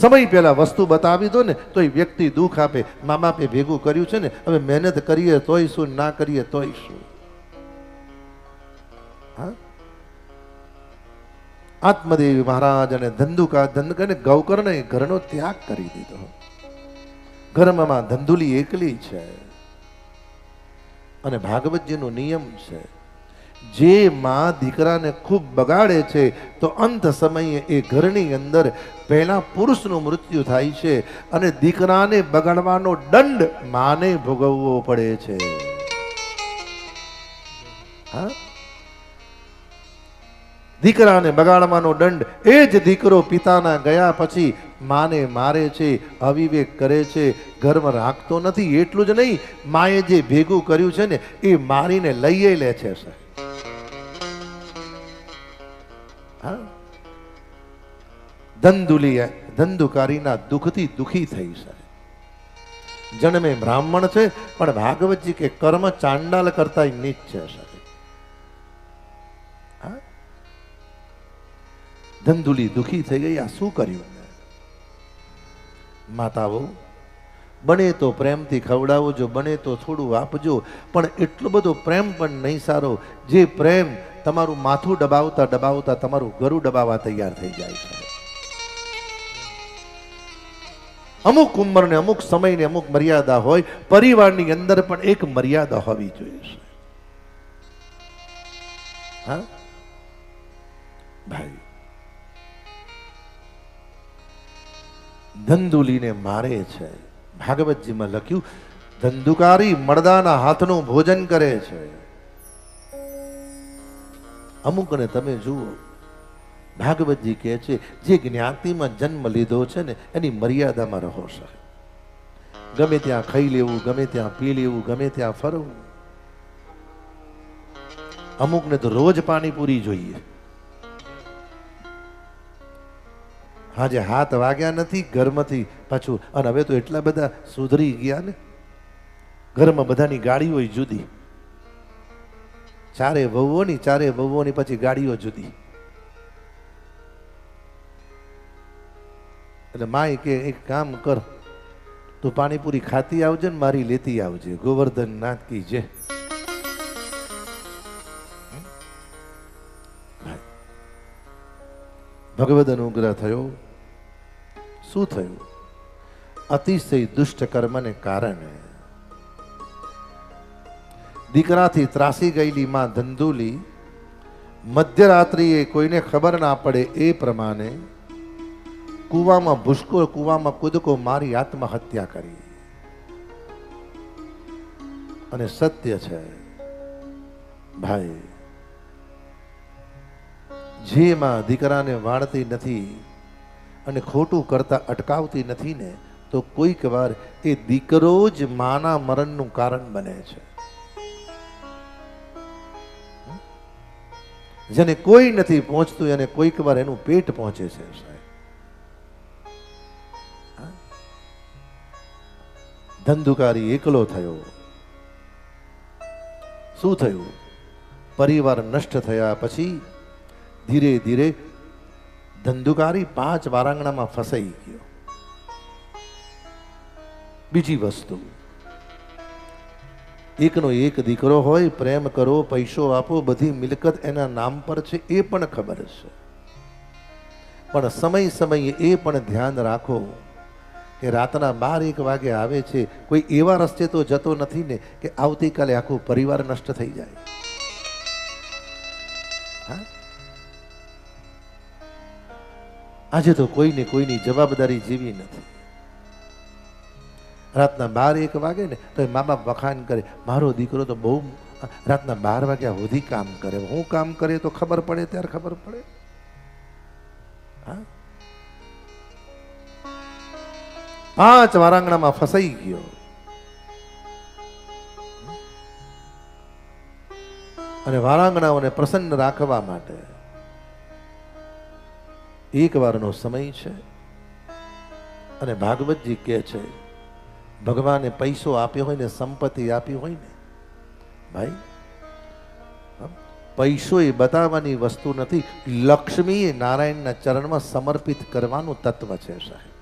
સમય પહેલાં વસ્તુ બતાવી દો ને, તો એ વ્યક્તિ દુઃખ આપે મા બાપે ભેગું કર્યું છે ને, હવે મહેનત કરીએ તોય શું, ના કરીએ તોય શું? હા? આત્મદેવી મહારાજ અને ધંધુકા ધંધ ને ગૌકર્ણ ઘરનો ત્યાગ કરી દીધો. ઘરમાં ધંધુલી એકલી છે. અને ભાગવતજીનો નિયમ છે. જે માં દીકરાને ખૂબ બગાડે છે, તો અંત સમયે એ ઘરની અંદર પહેલા પુરુષનું મૃત્યુ થાય છે અને દીકરાને બગાડવાનો દંડ માને ભોગવવો પડે છે હા દીકરાને બગાડવાનો દંડ એ જ દીકરો પિતાના ગયા પછી માને મારે છે, અવિવેક કરે છે, ઘરમાં રાખતો નથી, એટલું જ નહીં, માએ જે ભેગું કર્યું છે ને, એ મારીને લઈએ લે છે સાહેબ. હા? ધંધુકારીના દુઃખથી દુઃખી થઈ છે. જન્મે બ્રાહ્મણ છે, પણ ભાગવતજી કે કર્મ ચાંડાલ કરતા નીચ છે હા? ધંધુલી દુઃખી થઈ ગઈ, આ શું કર્યું? માતાઓ, બને તો પ્રેમથી જો બને તો થોડું આપજો, પણ એટલો બધો પ્રેમ પણ નહીં સારો, જે પ્રેમ તમારું માથું ડબાવતા ડબાવતા તમારું ગરું ડબાવા તૈયાર થઈ જાય છે. અમુક ઉંમરને અમુક સમયને અમુક મર્યાદા હોય, પરિવારની અંદર પણ એક મર્યાદા હોવી જોઈએ ભાઈ, ધંધુલીને મારે છે. ભાગવતજીમાં લખ્યું, ધંધુકારી મળદાના હાથનું ભોજન કરે છે. અમુકને તમે જુઓ, ભાગવતજી કહે છે, જે જ્ઞાતિમાં જન્મ લીધો છે ને, એની મર્યાદામાં રહો સાહેબ ગમે ત્યાં ખાઈ લેવું, ગમે ત્યાં પી લેવું, ગમે ત્યાં ફરવું. અમુકને તો રોજ પાણીપુરી જોઈએ. હાજે હાથ વાગ્યા નથી, ઘરમાંથી પાછું, અને હવે તો એટલા બધા સુધરી ગયા ને? ઘરમાં બધાની ગાડીઓ જુદી. ચારે વહુઓની ચારે વહુઓની પછી ગાડીઓ જુદી. એટલે માય કે, એક કામ કર, તું પાણીપુરી ખાતી આવજે ને મારી લેતી આવજે. ગોવર્ધન નાખી જે ભગવદ અનુગ્રહ થયો. શું થયું? અતિશય દુષ્ટ કર્મને કારણે દીકરાથી ત્રાસી ગયેલી માં ધંધુલી મધ્યરાત્રિએ કોઈને ખબર ના પડે એ પ્રમાણે કૂવામાં ભૂસકો, કૂવામાં કૂદકો મારી આત્મહત્યા કરી. અને સત્ય છે, ભાઈ જેમાં દીકરાને વાળતી નથી અને ખોટું કરતા અટકાવતી નથી ને, તો કોઈક વાર એ દીકરો જ માના મરણનું કારણ બને છે. જેને કોઈ નથી પહોંચતું, એને કોઈક વાર એનું પેટ પહોંચે છે, સાહેબ. ધંધુકારી એકલો થયો. શું થયું? પરિવાર નષ્ટ થયા પછી ધીરે ધીરે ધંધુકારી પાંચ વારાંગણામાં ફસાઈ ગયો. બીજી વસ્તુ એકનો એક દીકરો હોય, પ્રેમ કરો, પૈસો આપો, બધી મિલકત એના નામ પર છે, એ પણ ખબર છે. પણ સમય સમયે એ પણ ધ્યાન રાખો કે રાતના બાર એક વાગે આવે છે, કોઈ એવા રસ્તે તો જતો નથી ને કે આવતીકાલે આખો પરિવાર નષ્ટ થઈ જાય. આજે તો કોઈને કોઈની જવાબદારી જીવી નથી. રાતના બાર એક વાગે ને તો એ મા બાપ વખાણ કરે, મારો દીકરો તો બહુ, રાતના બાર વાગ્યા સુધી કામ કરે. હું કામ કરે તો ખબર પડે, ત્યારે ખબર પડે. પાંચ વારાંગણામાં ફસાઈ ગયો. અને વારાંગણાઓને પ્રસન્ન રાખવા માટે એક વારનો સમય છે. અને ભાગવતજી કહે છે ભગવાને પૈસો આપ્યો હોય ને, સંપત્તિ આપી હોય ને, ભાઈ પૈસો એ બતાવવાની વસ્તુ નથી. લક્ષ્મી એ નારાયણના ચરણમાં સમર્પિત કરવાનું તત્વ છે સાહેબ.